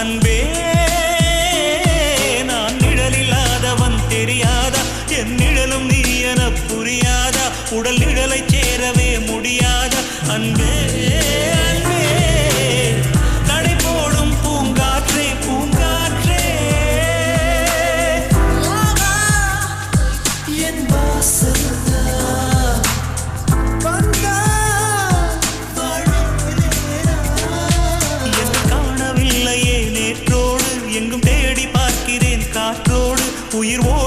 அன்பே நான் நிழலில்லாதவன் தெரியாதா? என் நிழலும் நீ என புரியாதா? உடல் நிழலை சேரவே முடியாத? அன்பே. உயிர் ஓ